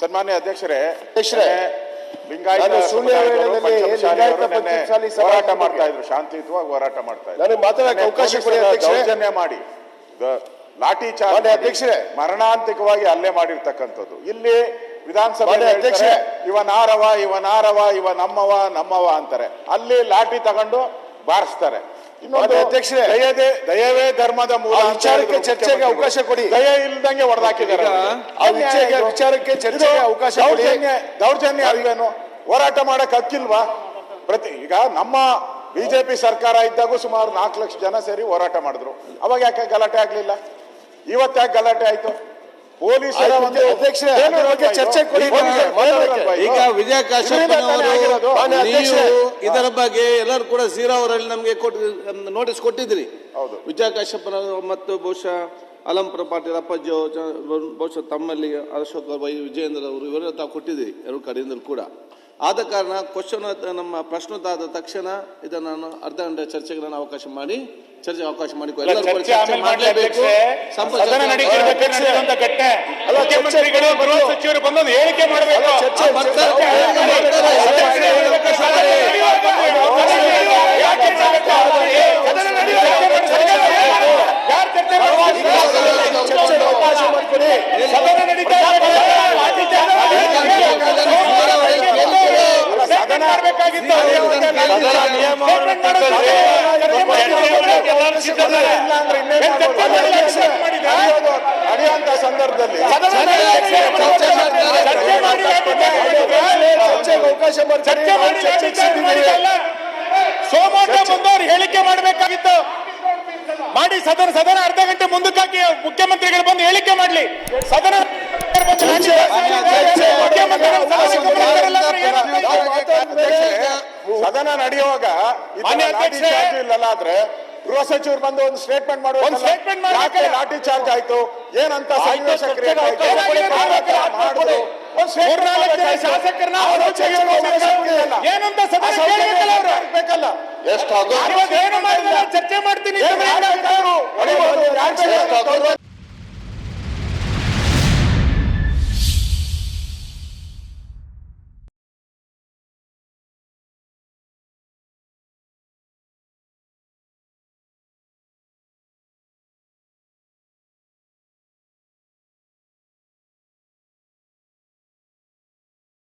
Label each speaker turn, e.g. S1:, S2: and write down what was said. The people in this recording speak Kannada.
S1: ಸನ್ಮಾನ್ಯ ಅಧ್ಯಕ್ಷರೇ
S2: ಅಧ್ಯಕ್ಷರೇ,
S1: ಲಿಂಗಾಯತ ಹೋರಾಟ ಮಾಡ್ತಾ ಇದ್ರು. ಶಾಂತಿಯುತವಾಗಿ ಹೋರಾಟ ಮಾಡ್ತಾ ಇದ್ರು.
S2: ಅವಕಾಶ ಕೊಡಿ ಅಧ್ಯಕ್ಷರೇ.
S1: ದೌರ್ಜನ್ಯ ಮಾಡಿ ಲಾಠಿ ಚಾರ್ಜ್
S2: ಅಧ್ಯಕ್ಷರೇ.
S1: ಮರಣಾಂತಿಕವಾಗಿ ಅಲ್ಲೇ ಮಾಡಿರ್ತಕ್ಕಂಥದ್ದು. ಇಲ್ಲಿ ವಿಧಾನಸಭೆ
S2: ಅಧ್ಯಕ್ಷ ಅಧ್ಯಕ್ಷರೇ.
S1: ಇವನಾರವ ಇವ ನಾರವ ಇವ ನಮ್ಮವ ನಮ್ಮವ ಅಂತಾರೆ. ಅಲ್ಲಿ ಲಾಠಿ ತಗೊಂಡು ಬಾರಿಸ್ತಾರೆ.
S2: ಅಧ್ಯಕ್ಷರೇ.
S1: ದಯದೇ ದಯವೇ ಧರ್ಮದ ಮೂಲ
S2: ವಿಚಾರಕ್ಕೆ ಚರ್ಚೆಗೆ ಅವಕಾಶ ಕೊಡಿ.
S1: ದಯ ಇಲ್ದಂಗೆ ಹೊಡೆದಾಕಿದ್ದಾರೆ
S2: ವಿಚಾರಕ್ಕೆ ಚರ್ಚೆಗೆ ಅವಕಾಶ
S1: ದೌರ್ಜನ್ಯ ದೌರ್ಜನ್ಯ ಅಲ್ವೇನು ಹೋರಾಟ ಮಾಡಕ್ ಹಕ್ಕಿಲ್ವಾ? ಪ್ರತಿ ಈಗ ನಮ್ಮ ಬಿಜೆಪಿ ಸರ್ಕಾರ ಇದ್ದಾಗೂ ಸುಮಾರು ನಾಲ್ಕು ಲಕ್ಷ ಜನ ಸೇರಿ ಹೋರಾಟ ಮಾಡಿದ್ರು. ಅವಾಗ ಯಾಕೆ ಗಲಾಟೆ ಆಗ್ಲಿಲ್ಲ? ಇವತ್ತು ಯಾಕೆ ಗಲಾಟೆ ಆಯ್ತು? ಪೊಲೀಸರ ಒಂದು
S2: ಅಧ್ಯಕ್ಷರೇ, ಬಗ್ಗೆ ಚರ್ಚೆ? ಕೊಡಿ.
S3: ಈಗ ವಿಜಯ. ಕಾಶ್ಯಪ್ ನೀವು ಇದರ ಬಗ್ಗೆ ಎಲ್ಲರೂ ಕೂಡ ಸೀರಾ ಅವರಲ್ಲಿ ನಮಗೆ ನೋಟಿಸ್ ಕೊಟ್ಟಿದ್ರಿ
S1: ಹೌದು.
S3: ವಿಜಯ ಕಾಶ್ಯಪ್ ಮತ್ತು ಬಹುಶಃ ಅಲಂಪುರ ಪಾಟೀಲ್ ಅಪ್ಪಾಜಿ ಅವ್ರು ಬಹುಶಃ ತಮ್ಮಲ್ಲಿ ಅಶೋಕ್ ಅವ್ರು, ವೈ ವಿಜಯೇಂದ್ರ ಅವರು ಇವರೆಲ್ಲ ತಾವು ಕೊಟ್ಟಿದ್ದೀರಿ ಎರಡು ಕಡೆಯಿಂದಲೂ ಕೂಡ ಆದ ಕಾರಣ ಕ್ವಶನ್ ನಮ್ಮ ಪ್ರಶ್ನೋತ್ತಾದ ತಕ್ಷಣ ಇದನ್ನು ನಾನು ಅರ್ಧ ಗಂಟೆ ಚರ್ಚೆಗೆ ನಾನು ಅವಕಾಶ ಮಾಡಿ ಚರ್ಚೆ ಅವಕಾಶ ಮಾಡಿ ಎಲ್ಲರೂ
S4: ಮಾಡಬೇಕು.
S2: ಚರ್ಚೆ
S1: ಸಂದರ್ಭದಲ್ಲಿ.
S4: ಸೋಮವಾರ ಬಂದವರು ಹೇಳಿಕೆ ಮಾಡಬೇಕಾಗಿತ್ತು. ಮಾಡಿ ಸದನ ಸದನ ಅರ್ಧ ಗಂಟೆ ಮುಂದಕ್ಕಾಗಿ ಮುಖ್ಯಮಂತ್ರಿಗಳು ಬಂದು ಹೇಳಿಕೆ ಮಾಡ್ಲಿ. ಸದನ ಮುಖ್ಯಮಂತ್ರಿಗಳು
S1: ಸದನ ನಡೆಯುವಾಗ ಇಲ್ಲಲ್ಲ ಆದ್ರೆ ಗೃಹ ಸಚಿವರು ಬಂದು ಒಂದು ಸ್ಟೇಟ್ಮೆಂಟ್ ಮಾಡುವ
S4: ಒಂದು ಮಾಡ್ಬೇಕಲ್ಲ?
S1: ಲಾಠಿ ಚಾರ್ಜ್ ಆಯ್ತು? ಏನಂತ ಸನ್ನಿವೇಶ ಆಯ್ತು? ಮಾಡಿದ್ರೆ?
S4: ಚರ್ಚೆ ಮಾಡ್ತೀನಿ